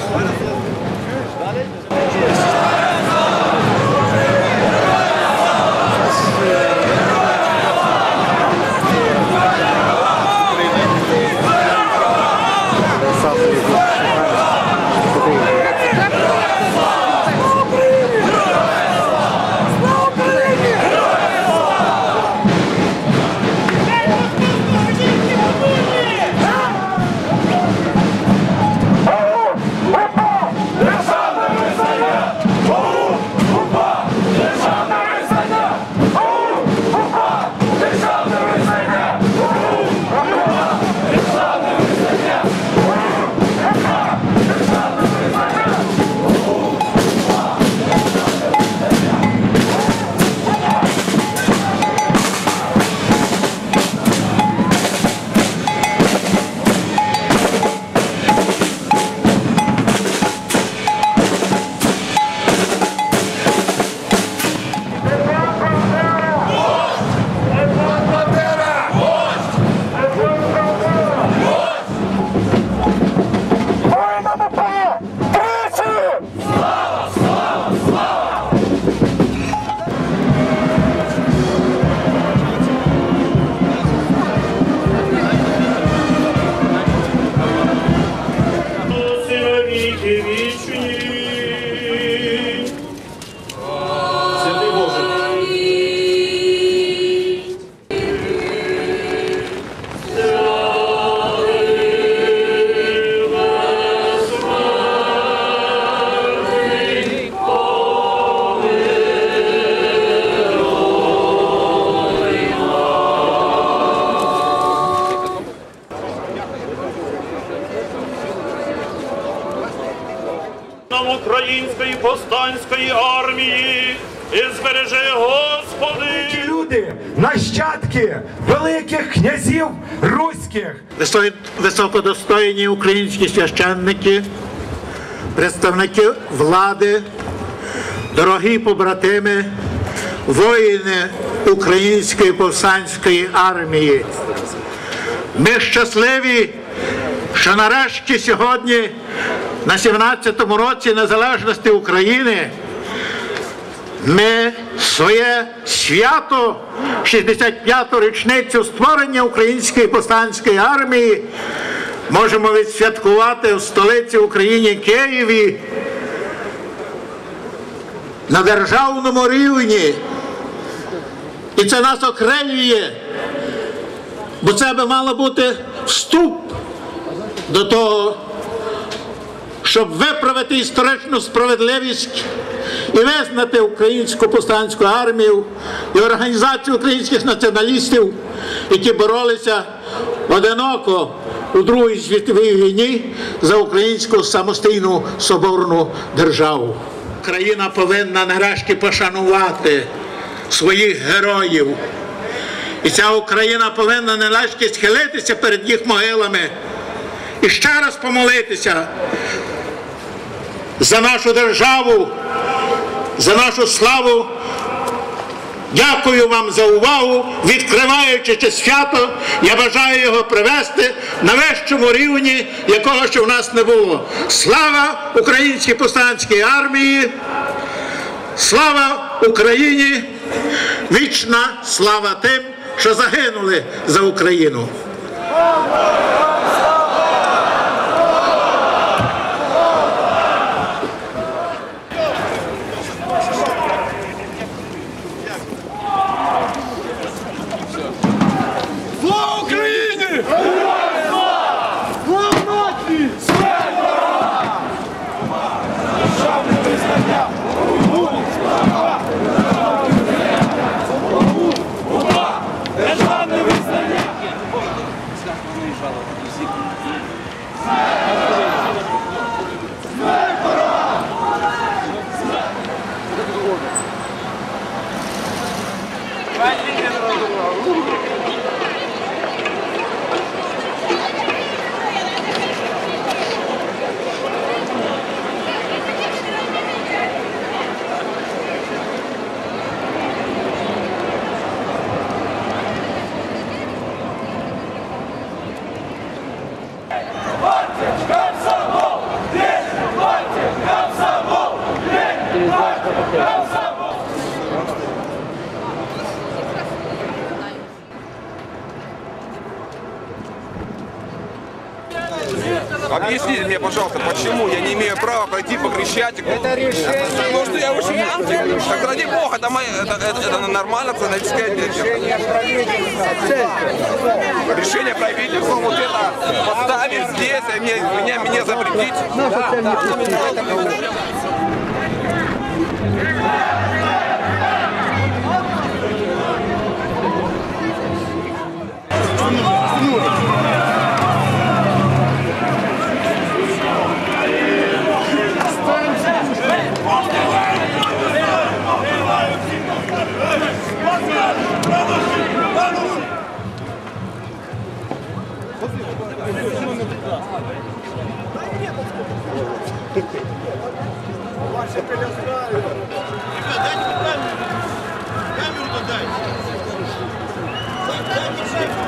Oh. Української повстанської армії і збережи, Господи. Ті люди, нащадки великих князів руських. Високодостойні українські священники, представники влади, дорогі побратими, воїни Української повстанської армії. Ми щасливі, що нарешті сьогодні, на 17-му році незалежності України, ми своє свято, 65-ту річницю створення Української повстанської армії можемо відсвяткувати в столиці України Києві на державному рівні. І це нас окремлює, бо це би мало бути вступ до того, щоб виправити історичну справедливість і визнати українську повстанську армію і організацію українських націоналістів, які боролися одиноко у Другій світовій війні за українську самостійну соборну державу. Країна повинна нарешті пошанувати своїх героїв. І ця Україна повинна нарешті схилитися перед їх могилами і ще раз помолитися за нашу державу, за нашу славу. Дякую вам за увагу. Відкриваючи це свято, я бажаю його привести на вищому рівні, якого ще в нас не було. Слава Українській повстанській армії! Слава Україні! Вічна слава тим, що загинули за Україну! Объясните мне, пожалуйста, почему я не имею права пройти по Крещатику? Это решение. Потому что я вышиванка. Так ради бога, это, моя, это, это, это нормально, националистская Решение Решение правительства, вот это здесь, а меня, меня, меня запретить. Да, да, Ну, Ваши колеса. Ребят, дайте камеру. Камеру-то дайте. Дайте шайбу.